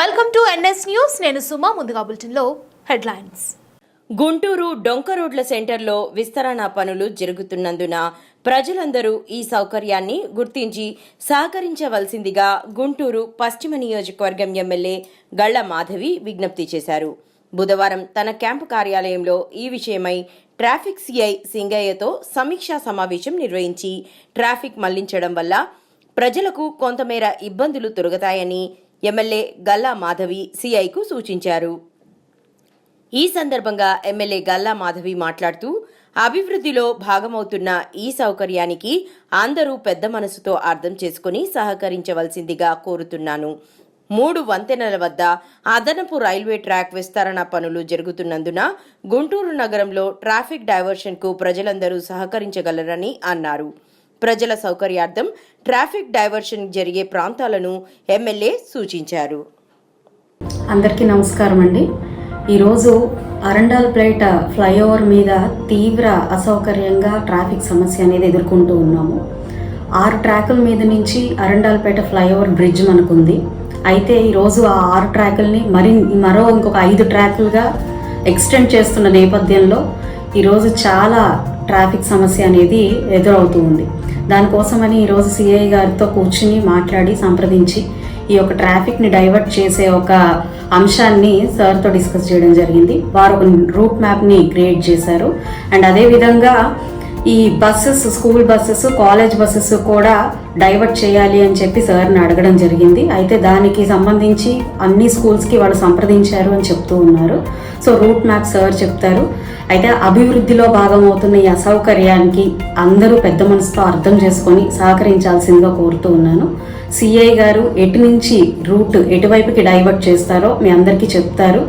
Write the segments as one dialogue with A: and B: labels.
A: Welcome to NS news నేను సుమా ముందుగా బులెటిన్లో హెడ్లైన్స్.
B: గుంటూరు డొంక రోడ్ల సెంటర్లో విస్తరణ పనులు జరుగుతున్నందున ప్రజలందరూ ఈ సౌకర్యాన్ని గుర్తించి సహకరించవలసిందిగా గుంటూరు పశ్చిమ నియోజకవర్గం ఎమ్మెల్యే గళ్ళ మాధవి విజ్ఞప్తి చేశారు. బుధవారం తన క్యాంపు కార్యాలయంలో ఈ విషయమై ట్రాఫిక్ సిఐ సింగయ్యతో సమీక్షా సమావేశం నిర్వహించి ట్రాఫిక్ మళ్ళించడం వల్ల ప్రజలకు కొంతమేర ఇబ్బందులు తొలగతాయని ఎమ్మెల్యే గల్లా మాధవి సిఐకు సూచించారు. ఈ సందర్భంగా ఎమ్మెల్యే గల్లా మాధవి మాట్లాడుతూ అభివృద్ధిలో భాగమవుతున్న ఈ సౌకర్యానికి అందరూ పెద్ద మనసుతో అర్థం చేసుకుని సహకరించవలసిందిగా కోరుతున్నాను. మూడు వంతెనల వద్ద అదనపు రైల్వే ట్రాక్ విస్తరణ పనులు జరుగుతున్నందున గుంటూరు నగరంలో ట్రాఫిక్ డైవర్షన్కు ప్రజలందరూ సహకరించగలరని అన్నారు. ప్రజల సౌకర్యార్థం ట్రాఫిక్ డైవర్షన్ జరిగే ప్రాంతాలను ఎమ్మెల్యే సూచించారు.
C: అందరికీ నమస్కారం అండి ఈరోజు అరండాల్పేట ఫ్లైఓవర్ మీద తీవ్ర అసౌకర్యంగా ట్రాఫిక్ సమస్య అనేది ఎదుర్కొంటూ ఉన్నాము. ఆరు ట్రాకుల మీద నుంచి అరండాల్పేట ఫ్లైఓవర్ బ్రిడ్జ్ మనకుంది. అయితే ఈరోజు ఆ ఆరు ట్రాకుల్ని మరి మరో ఇంకొక ఐదు ట్రాకులుగా ఎక్స్టెండ్ చేస్తున్న నేపథ్యంలో ఈరోజు చాలా ట్రాఫిక్ సమస్య అనేది ఎదురవుతూ ఉంది. దానికోసమని ఈరోజు సిఐ గారితో కూర్చుని మాట్లాడి సంప్రదించి ఈ యొక్క ట్రాఫిక్ని డైవర్ట్ చేసే ఒక అంశాన్ని సార్తో డిస్కస్ చేయడం జరిగింది. వారు ఒక రూట్ మ్యాప్ని క్రియేట్ చేశారు. అండ్ అదేవిధంగా ఈ buses school buses college buses కూడా డైవర్ట్ చేయాలి అని చెప్పి సార్ని అడగడం జరిగింది. అయితే దానికి సంబంధించి అన్ని స్కూల్స్కి వాళ్ళు సంప్రదించారు అని చెప్తూ ఉన్నారు. సో రూట్ మ్యాప్ సార్ చెప్తారు. అయితే అభివృద్ధిలో భాగమవుతున్న ఈ అసౌకర్యానికి అందరూ పెద్ద మనసుతో అర్థం చేసుకొని సహకరించాల్సిందిగా కోరుతూ ఉన్నాను. సిఐ గారు ఎటు నుంచి రూట్ ఎటువైపుకి డైవర్ట్ చేస్తారో మీ అందరికీ చెప్తారు.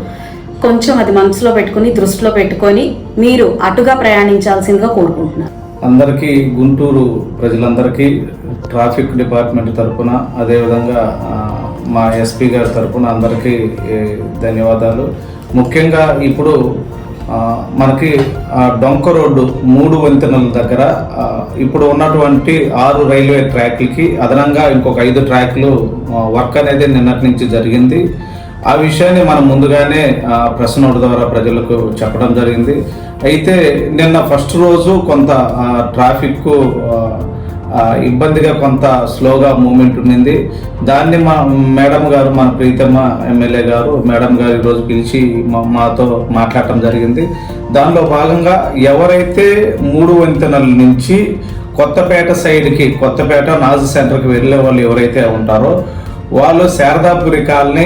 C: కొంచెం అది మనసులో పెట్టుకొని దృష్టిలో పెట్టుకొని మీరు అటుగా ప్రయాణించాల్సిందిగా కోరుకుంటున్నారు
D: అందరికీ గుంటూరు ప్రజలందరికీ ట్రాఫిక్ డిపార్ట్మెంట్ తరపున అదేవిధంగా మా ఎస్పీ గారి తరఫున అందరికీ ధన్యవాదాలు. ముఖ్యంగా ఇప్పుడు మనకి డొంక రోడ్డు మూడు వంతెనల దగ్గర ఇప్పుడు ఉన్నటువంటి ఆరు రైల్వే ట్రాక్లకి అదనంగా ఇంకొక ఐదు ట్రాక్లు వర్క్ అనేది నిన్నటి నుంచి జరిగింది. ఆ విషయాన్ని మనం ముందుగానే ఆ, ప్రెస్ నోట్ ద్వారా ప్రజలకు చెప్పడం జరిగింది. అయితే నిన్న ఫస్ట్ రోజు కొంత ట్రాఫిక్ ఇబ్బందిగా కొంత స్లోగా మూమెంట్ ఉండింది. దాన్ని మా మేడం గారు మన ప్రీతమ్మ ఎమ్మెల్యే గారు మేడం గారు ఈరోజు పిలిచి మాతో మాట్లాడటం జరిగింది. దానిలో భాగంగా ఎవరైతే మూడు వంతెనల నుంచి కొత్తపేట సైడ్కి కొత్తపేట నాజు సెంటర్కి వెళ్ళే వాళ్ళు ఎవరైతే ఉంటారో వాళ్ళు Saradapuri colony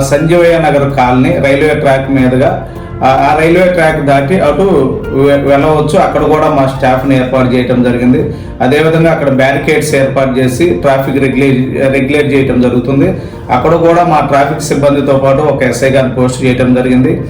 D: Sanjeevaiah Nagar colony railway track మీదుగా ఆ- రైల్వే ట్రాక్ దాటి అటు వెళ్ళవచ్చు. అక్కడ కూడా మా స్టాఫ్ని ఏర్పాటు చేయడం జరిగింది. అదేవిధంగా అక్కడ బ్యారికేడ్స్ ఏర్పాటు చేసి ట్రాఫిక్ రెగ్యులేట్ రెగ్యులేట్ చేయడం జరుగుతుంది. అక్కడ కూడా మా ట్రాఫిక్ సిబ్బందితో పాటు ఒక ఎస్ఐ గారిని పోస్ట్ చేయడం జరిగింది.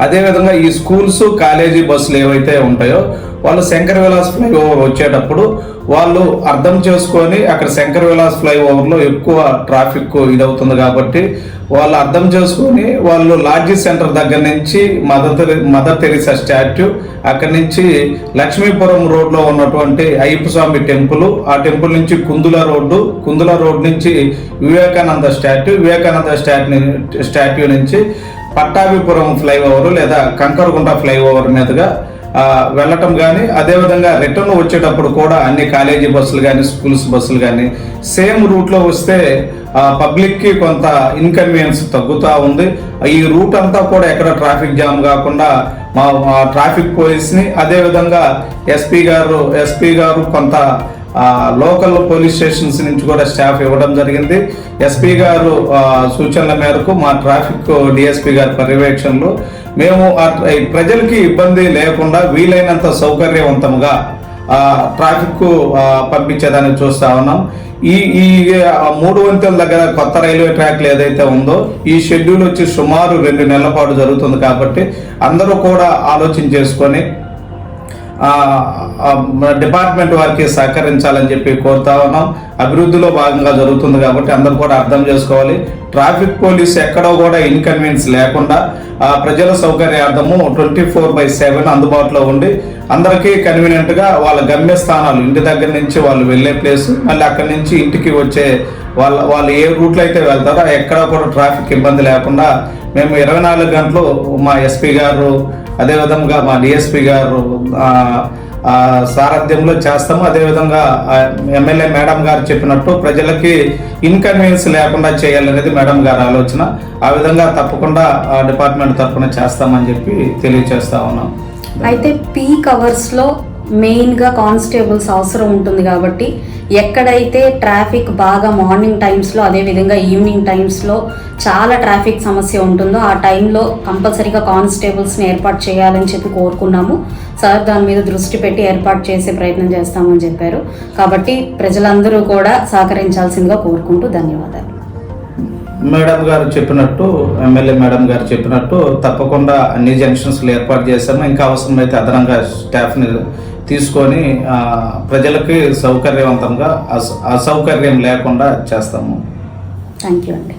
D: అదేవిధంగా ఈ స్కూల్స్ కాలేజీ బస్సులు ఏవైతే ఉంటాయో వాళ్ళు శంకర విలాస్ ఫ్లైఓవర్ వచ్చేటప్పుడు వాళ్ళు అర్థం చేసుకొని అక్కడ శంకర్ విలాస్ ఫ్లైఓవర్లో ఎక్కువ ట్రాఫిక్ ఇదవుతుంది కాబట్టి వాళ్ళు అర్థం చేసుకొని వాళ్ళు లాడ్జీ సెంటర్ దగ్గర నుంచి మదర్ తెరి- మదర్ తెరిసా స్టాట్యూ అక్కడి నుంచి లక్ష్మీపురం రోడ్లో ఉన్నటువంటి అయ్యప్ప స్వామి టెంపుల్ ఆ టెంపుల్ నుంచి కుందుల రోడ్డు కుందుల రోడ్ నుంచి Vivekananda statue Vivekananda statue statue నుంచి పట్టాభిపురం ఫ్లైఓవర్ లేదా కంకరగుంట ఫ్లైఓవర్ మీదుగా వెళ్ళటం కానీ అదేవిధంగా రిటర్న్ వచ్చేటప్పుడు కూడా అన్ని కాలేజీ బస్సులు కానీ స్కూల్స్ బస్సులు కానీ సేమ్ రూట్లో వస్తే పబ్లిక్కి కొంత ఇన్కన్వీనియన్స్ తగ్గుతూ ఉంది. ఈ రూట్ అంతా కూడా ఎక్కడ ట్రాఫిక్ జామ్ కాకుండా మా ట్రాఫిక్ పోలీస్ని అదేవిధంగా ఎస్పీ గారు ఎస్పీ గారు కొంత లోకల్ పోలీస్ స్టేషన్స్ నుంచి కూడా స్టాఫ్ ఇవ్వడం జరిగింది. ఎస్పీ గారు సూచనల మేరకు మా ట్రాఫిక్ డిఎస్పీ గారి పర్యవేక్షణలో మేము ప్రజలకి ఇబ్బంది లేకుండా వీలైనంత సౌకర్యవంతంగా ట్రాఫిక్ పంపించేదాన్ని చూస్తా ఉన్నాం. ఈ ఈ మూడు వంతెల దగ్గర కొత్త రైల్వే ట్రాక్లు ఏదైతే ఉందో ఈ షెడ్యూల్ వచ్చి సుమారు రెండు నెలల పాటు జరుగుతుంది కాబట్టి అందరూ కూడా ఆలోచన చేసుకొని డిపార్ట్మెంట్ వారికి సహకరించాలని చెప్పి కోరుతా ఉన్నాం. అభివృద్ధిలో భాగంగా జరుగుతుంది కాబట్టి అందరూ కూడా అర్థం చేసుకోవాలి. ట్రాఫిక్ పోలీస్ ఎక్కడో కూడా ఇన్కన్వీనియన్స్ లేకుండా ఆ, ప్రజల సౌకర్యార్థము ట్వంటీ ఫోర్ బై సెవెన్ అందుబాటులో ఉండి అందరికీ కన్వీనియంట్గా వాళ్ళ గమ్యస్థానాలు ఇంటి దగ్గర నుంచి వాళ్ళు వెళ్ళే ప్లేస్ మళ్ళీ అక్కడి నుంచి ఇంటికి వచ్చే వాళ్ళ వాళ్ళు ఏ రూట్లో అయితే వెళ్తారో ఎక్కడ కూడా ట్రాఫిక్ ఇబ్బంది లేకుండా మేము ఇరవై నాలుగు గంటలు మా ఎస్పీ గారు అదేవిధంగా మా డిఎస్పీ గారు సారథ్యంలో చేస్తాము. అదేవిధంగా ఎమ్మెల్యే మేడం గారు చెప్పినట్టు ప్రజలకి ఇన్కన్వీనియన్స్ లేకుండా చేయాలనేది మేడం గారి ఆలోచన. ఆ విధంగా తప్పకుండా ఆ డిపార్ట్మెంట్ తరఫున చేస్తామని చెప్పి తెలియజేస్తా ఉన్నాం.
C: అయితే పీక్ అవర్స్లో మెయిన్గా కానిస్టేబుల్స్ అవసరం ఉంటుంది కాబట్టి ఎక్కడైతే ట్రాఫిక్ బాగా మార్నింగ్ టైమ్స్లో అదేవిధంగా ఈవినింగ్ టైమ్స్లో చాలా ట్రాఫిక్ సమస్య ఉంటుందో ఆ టైంలో కంపల్సరీగా కానిస్టేబుల్స్ని ఏర్పాటు చేయాలని చెప్పి కోరుకున్నాము. సార్ దాని మీద దృష్టి పెట్టి ఏర్పాటు చేసే ప్రయత్నం చేస్తామని చెప్పారు. కాబట్టి ప్రజలందరూ కూడా సహకరించాల్సిందిగా కోరుకుంటూ ధన్యవాదాలు.
D: మేడం గారు చెప్పినట్టు ఎమ్మెల్యే మేడం గారు చెప్పినట్టు తప్పకుండా అన్ని జంక్షన్స్లు ఏర్పాటు చేశాము. ఇంకా అవసరమైతే అదనంగా స్టాఫ్ని తీసుకొని ప్రజలకి సౌకర్యవంతంగా అస- అసౌకర్యం లేకుండా చేస్తాము.
C: థ్యాంక్ యూ అండి.